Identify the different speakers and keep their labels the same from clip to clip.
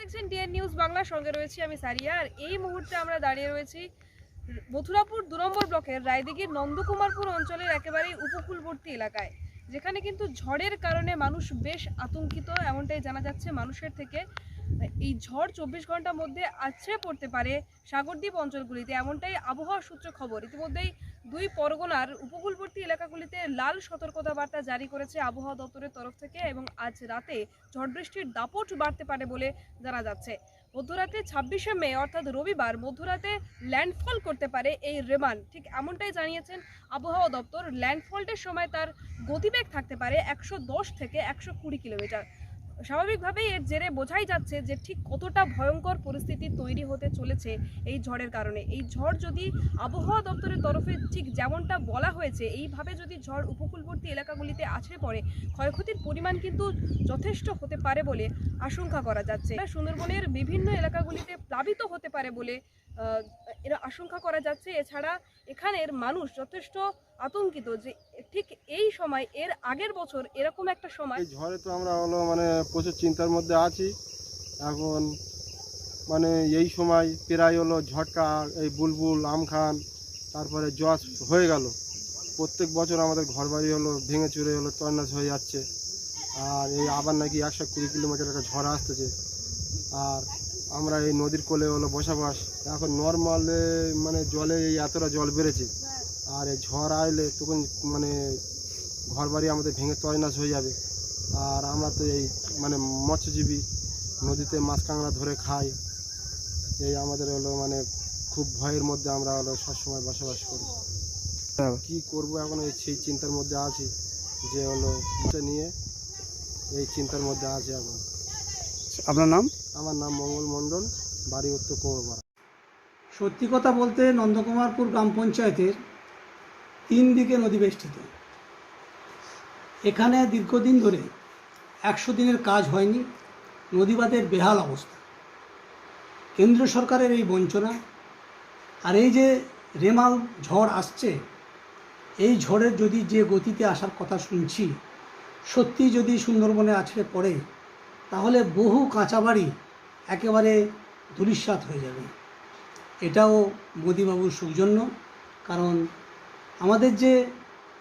Speaker 1: দেখছেন DN news বাংলার সঙ্গে রয়েছি আমি সারিয়া। আর এই মুহূর্তে আমরা দাঁড়িয়ে রয়েছি মথুরাপুর দু নম্বর ব্লকের রায়দিঘির নন্দকুমারপুর অঞ্চলের একেবারেই উপকূলবর্তী এলাকায়, যেখানে কিন্তু ঝড়ের কারণে মানুষ বেশ আতঙ্কিত, এমনটাই জানা যাচ্ছে মানুষের থেকে। এই ঝড় চব্বিশ ঘণ্টার মধ্যে আছড়ে পড়তে পারে সাগরদ্বীপ অঞ্চলগুলিতে, এমনটাই আবহাওয়া সূত্র খবর। ইতিমধ্যেই দুই পরগনার উপকূলবর্তী এলাকাগুলিতে লাল সতর্কতা বার্তা জারি করেছে আবহাওয়া দপ্তরের তরফ থেকে এবং আজ রাতে ঝড় বৃষ্টির দাপট বাড়তে পারে বলে জানা যাচ্ছে। মধ্যরাতে ছাব্বিশে মে, অর্থাৎ রবিবার, মধ্যরাতে ল্যান্ডফল করতে পারে এই রেমান। ঠিক এমনটাই জানিয়েছেন আবহাওয়া দপ্তর। ল্যান্ডফলটের সময় তার গতিবেগ থাকতে পারে একশো দশ থেকে একশো কুড়ি কিলোমিটার। স্বাভাবিকভাবেই এর জেরে বোঝাই যাচ্ছে যে ঠিক কতটা ভয়ঙ্কর পরিস্থিতি তৈরি হতে চলেছে এই ঝড়ের কারণে। এই ঝড় যদি আবহাওয়া দপ্তরের তরফে ঠিক যেমনটা বলা হয়েছে, এইভাবে যদি ঝড় উপকূলবর্তী এলাকাগুলিতে আছড়ে পড়ে, ক্ষয়ক্ষতির পরিমাণ কিন্তু যথেষ্ট হতে পারে বলে আশঙ্কা করা যাচ্ছে। সুন্দরবনের বিভিন্ন এলাকাগুলিতে প্লাবিত হতে পারে বলে এরা আশঙ্কা করা যাচ্ছে। এছাড়া এখানের মানুষ যথেষ্ট আতঙ্কিত যে ঠিক এই সময়, এর আগের বছর এরকম একটা সময়
Speaker 2: ঝড়ে তো আমরা হলো মানে প্রচুর চিন্তার মধ্যে আছি। এখন মানে এই সময় প্রায় হলো ঝটকা, এই বুলবুল, আমখান, তারপরে জস হয়ে গেল। প্রত্যেক বছর আমাদের ঘরবাড়ি হলো ভেঙে চুরে হলো তন্নাস হয়ে যাচ্ছে। আর এই আবার নাকি একশো কুড়ি কিলোমিটার একটা ঝড় আসতেছে। আর আমরা এই নদীর কোলে হলো বসবাস। এখন নর্মালে মানে জলে এই এতটা জল বেড়েছে। আর এই ঝড় আইলে তখন মানে ঘরবাড়ি আমাদের ভেঙে তয়নাশ হয়ে যাবে। আর আমরা তো এই মানে মৎস্যজীবী নদীতে মাছ কাঁকড়া ধরে খাই। এই আমাদের হলো মানে খুব ভয়ের মধ্যে আমরা হলো সবসময় বসবাস করি। কি করব এখন এই সেই চিন্তার মধ্যে আছি যে হলো নিয়ে এই চিন্তার মধ্যে আছি এখন।
Speaker 3: আপনার নাম?
Speaker 2: আমার নাম মঙ্গল মণ্ডল, বাড়ি উত্তর কোমরপাড়া।
Speaker 3: সত্যি কথা বলতে নন্দকুমারপুর গ্রাম পঞ্চায়েতের তিন দিকে নদী বেষ্টিত। এখানে দীর্ঘদিন ধরে একশো দিনের কাজ হয়নি, নদীবাদের বেহাল অবস্থা। কেন্দ্র সরকারের এই বঞ্চনা আর এই যে রেমাল ঝড় আসছে, এই ঝড়ের যদি যে গতিতে আসার কথা শুনছি সত্যি যদি সুন্দরবনে আছড়ে পড়ে, তাহলে বহু কাঁচা বাড়ি একেবারে ধূলিসাৎ হয়ে যাবে। এটাও মোদিবাবুর সৌজন্য, কারণ আমাদের যে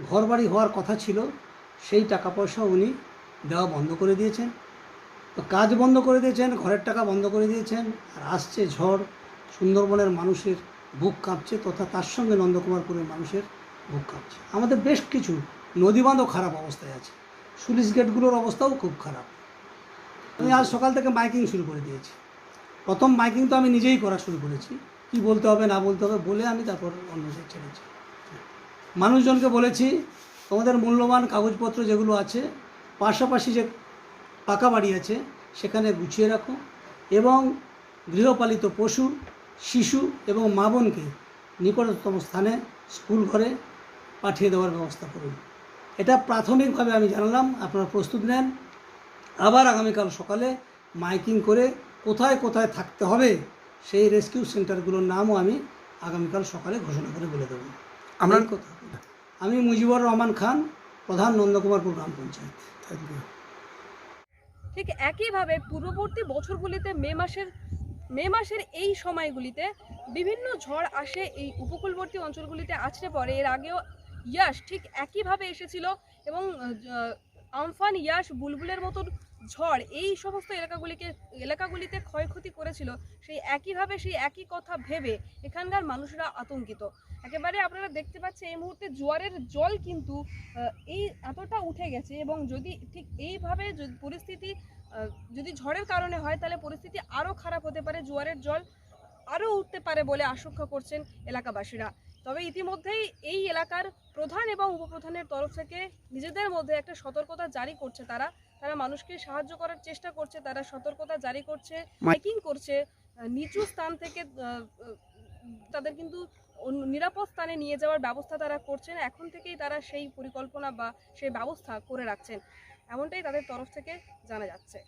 Speaker 3: ঘরবাড়ি হওয়ার কথা ছিল, সেই টাকা পয়সা উনি দেওয়া বন্ধ করে দিয়েছেন। তো কাজ বন্ধ করে দিয়েছেন, ঘরের টাকা বন্ধ করে দিয়েছেন, আর আসছে ঝড়, সুন্দরবনের মানুষের বুক কাঁপছে, তথা তার সঙ্গে নন্দকুমারপুরের মানুষের বুক কাঁপছে। আমাদের বেশ কিছু নদীবাঁধও খারাপ অবস্থায় আছে। সুলিশ গেটগুলোর অবস্থাও খুব খারাপ। আমি আজ সকাল থেকে মাইকিং শুরু করে দিয়েছি। প্রথম মাইকিং তো আমি নিজেই করা শুরু করেছি। কি বলতে হবে, না বলতে হবে, বলে আমি তারপর অন্য অন্যদের ছেড়েছি। মানুষজনকে বলেছি, তোমাদের মূল্যবান কাগজপত্র যেগুলো আছে, পাশাপাশি যে পাকা বাড়ি আছে, সেখানে গুছিয়ে রাখো এবং গৃহপালিত পশু, শিশু এবং মা বোনকে নিকটতম স্থানে স্কুল ঘরে পাঠিয়ে দেওয়ার ব্যবস্থা করুন। এটা প্রাথমিকভাবে আমি জানালাম, আপনারা প্রস্তুত নেন। আবার আগামীকাল সকালে মাইকিং করে কোথায় কোথায় থাকতে হবে সেই রেস্কিউ সেন্টারগুলোর নামও আমি আগামীকাল সকালে ঘোষণা করে বলে দেবো।
Speaker 2: আপনার-
Speaker 3: কথা। আমি মুজিবুর রহমান খান প্রধান নন্দকুমারপুর গ্রাম পঞ্চায়েত। থ্যাংক ইউ
Speaker 1: ঠিক একইভাবে পূর্ববর্তী বছরগুলিতে মে মাসের মে মাসের এই সময়গুলিতে বিভিন্ন ঝড় আসে এই উপকূলবর্তী অঞ্চলগুলিতে আছড়ে পড়ে। এর আগেও ইয়াস ঠিক একইভাবে এসেছিল এবং আমফান ইয়াস বুলবুলের মতন ঝড়, এই সমস্ত এলাকাগুলিকে, এলাকাগুলিতে ক্ষয়ক্ষতি করেছিল, সেই একইভাবে সেই একই কথা ভেবে এখানকার মানুষরা আতঙ্কিত। একেবারে আপনারা দেখতে পাচ্ছেন এই মুহূর্তে জোয়ারের জল কিন্তু এই এতটা উঠে গেছে এবং যদি ঠিক এইভাবে পরিস্থিতি যদি ঝড়ের কারণে হয়, তাহলে পরিস্থিতি আরও খারাপ হতে পারে, জোয়ারের জল আরও উঠতে পারে বলে আশঙ্কা করছেন এলাকাবাসীরা। তবে ইতিমধ্যেই এই এলাকার প্রধান এবং উপপ্রধানের তরফ থেকে নিজেদের মধ্যে একটা সতর্কতা জারি করছে তারা। তারা মানুষকে সাহায্য করার চেষ্টা করছে তারা সতর্কতা জারি করছে মাইকিং করছে নিচু স্থান থেকে তাদের কিন্তু নিরাপদ স্থানে নিয়ে যাওয়ার ব্যবস্থা তারা করছেন এখন থেকেই তারা সেই পরিকল্পনা বা সেই ব্যবস্থা করে রাখছেন। এমনটাই তাদের তরফ থেকে জানা যাচ্ছে।